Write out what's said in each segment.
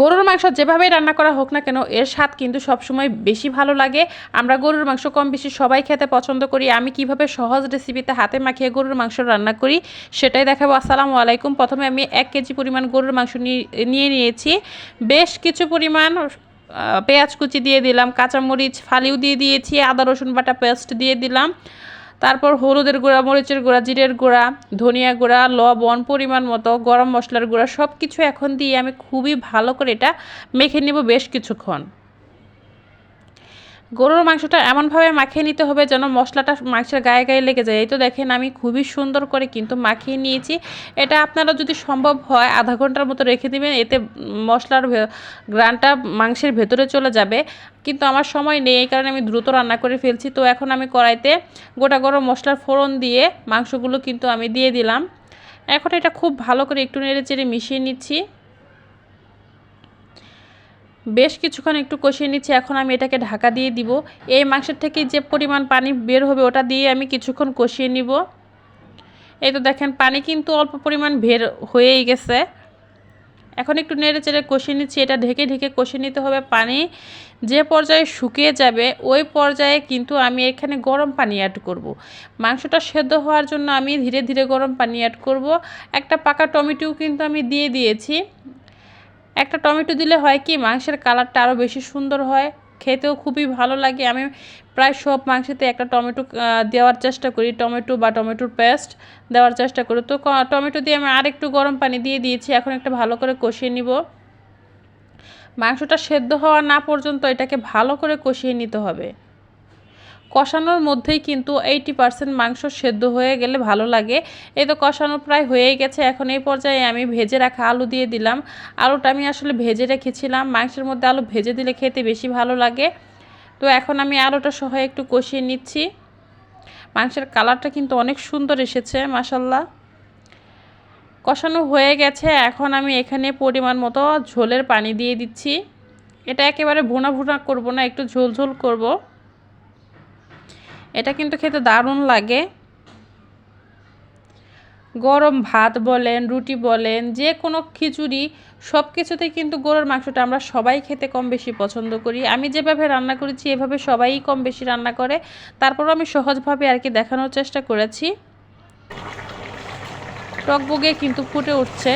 গরুর মাংস যেভাবেই রান্না করা হোক না কেন, এর স্বাদ কিন্তু সবসময় বেশি ভালো লাগে। আমরা গরুর মাংস কম বেশি সবাই খেতে পছন্দ করি। আমি কীভাবে সহজ রেসিপিতে হাতে মাখিয়ে গরুর মাংস রান্না করি, সেটাই দেখাবো। আসসালামু আলাইকুম। প্রথমে আমি এক কেজি পরিমাণ গরুর মাংস নিয়ে নিয়ে নিয়েছি। বেশ কিছু পরিমাণ পেঁয়াজ কুচি দিয়ে দিলাম, কাঁচামরিচ, ফালিও দিয়ে দিয়েছি, আদা, রসুন বাটা পেস্ট দিয়ে দিলাম। তারপর হলুদের গুঁড়া, মরিচের গুঁড়া, জিরের গুঁড়া, ধনিয়া গুঁড়া, লবণ, পরিমাণ মতো গরম মশলার গুঁড়া সব কিছু এখন দিয়ে আমি খুবই ভালো করে এটা মেখে নেব বেশ কিছুক্ষণ। গরুর মাংসটা এমনভাবে মাখিয়ে নিতে হবে যেন মশলাটা মাংসের গায়ে গায়ে লেগে যায়। এই তো দেখেন আমি খুবই সুন্দর করে কিন্তু মাখিয়ে নিয়েছি। এটা আপনারা যদি সম্ভব হয় আধা ঘণ্টার মতো রেখে দিবেন, এতে মশলার গ্রানটা মাংসের ভেতরে চলে যাবে। কিন্তু আমার সময় নেই, এই কারণে আমি দ্রুত রান্না করে ফেলছি। তো এখন আমি কড়াইতে গোটা গরম মশলার ফোড়ন দিয়ে মাংসগুলো কিন্তু আমি দিয়ে দিলাম। এখন এটা খুব ভালো করে একটু নেড়ে চেড়ে মিশিয়ে নিচ্ছি। বেশ কিছুক্ষণ একটু কষিয়ে নিচ্ছি, এখন আমি এটাকে ঢাকা দিয়ে দিব। এই মাংসের থেকে যে পরিমাণ পানি বের হবে ওটা দিয়ে আমি কিছুক্ষণ কষিয়ে নিব। এই তো দেখেন, পানি কিন্তু অল্প পরিমাণ বের হয়েই গেছে। এখন একটু নেড়ে চেড়ে কষিয়ে নিচ্ছি, এটা ঢেকে ঢেকে কষিয়ে নিতে হবে। পানি যে পর্যায়ে শুকিয়ে যাবে, ওই পর্যায়ে কিন্তু আমি এখানে গরম পানি অ্যাড করব। মাংসটা সেদ্ধ হওয়ার জন্য আমি ধীরে ধীরে গরম পানি অ্যাড করব। একটা পাকা টমেটো কিন্তু আমি দিয়ে দিয়েছি। একটা টমেটো দিলে হয় কি, মাংসের কালারটা আরও বেশি সুন্দর হয়, খেতেও খুবই ভালো লাগে। আমি প্রায় সব মাংসেতে একটা টমেটো দেওয়ার চেষ্টা করি, টমেটো বা টমেটোর পেস্ট দেওয়ার চেষ্টা করি। তো টমেটো দিয়ে আমি আরেকটু গরম পানি দিয়ে দিয়েছি, এখন একটা ভালো করে কষিয়ে নিব। মাংসটা সেদ্ধ হওয়া না পর্যন্ত এটাকে ভালো করে কষিয়ে নিতে হবে। কষানোর মধ্যেই কিন্তু এইটি পার্সেন্ট মাংস সেদ্ধ হয়ে গেলে ভালো লাগে। এই তো কষানো প্রায় হয়েই গেছে। এখন এই পর্যায়ে আমি ভেজে রাখা আলু দিয়ে দিলাম। আলুটা আমি আসলে ভেজে রেখেছিলাম। মাংসের মধ্যে আলু ভেজে দিলে খেতে বেশি ভালো লাগে। তো এখন আমি আলুটা সহ একটু কষিয়ে নিচ্ছি। মাংসের কালারটা কিন্তু অনেক সুন্দর এসেছে মাসাল্লাহ কষানো হয়ে গেছে। এখন আমি এখানে পরিমাণ মতো ঝোলের পানি দিয়ে দিচ্ছি। এটা একেবারে ভুনা ভুনা করব না, একটু ঝোল ঝোল করব। এটা কিন্তু খেতে দারুণ লাগে। গরম ভাত বলেন, রুটি বলেন যে কোনো খিচুড়ি সব কিছুতেই কিন্তু গরুর মাংসটা আমরা সবাই খেতে কম বেশি পছন্দ করি। আমি যেভাবে রান্না করেছি, এভাবে সবাই কম বেশি রান্না করে। তারপরও আমি সহজভাবে আর কি দেখানোর চেষ্টা করেছি। টকবগে কিন্তু ফুটে উঠছে।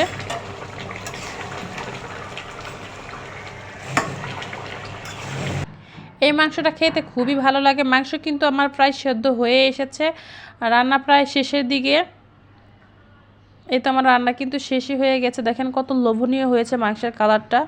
এই মাংসটা খেতে খুবই ভালো লাগে। মাংস কিন্তু আমার প্রায় সেদ্ধ হয়ে এসেছে। রান্না প্রায় শেষের দিকে। এই তো আমার রান্না কিন্তু শেষই হয়ে গেছে। দেখেন কত লোভনীয় হয়েছে মাংসের কালারটা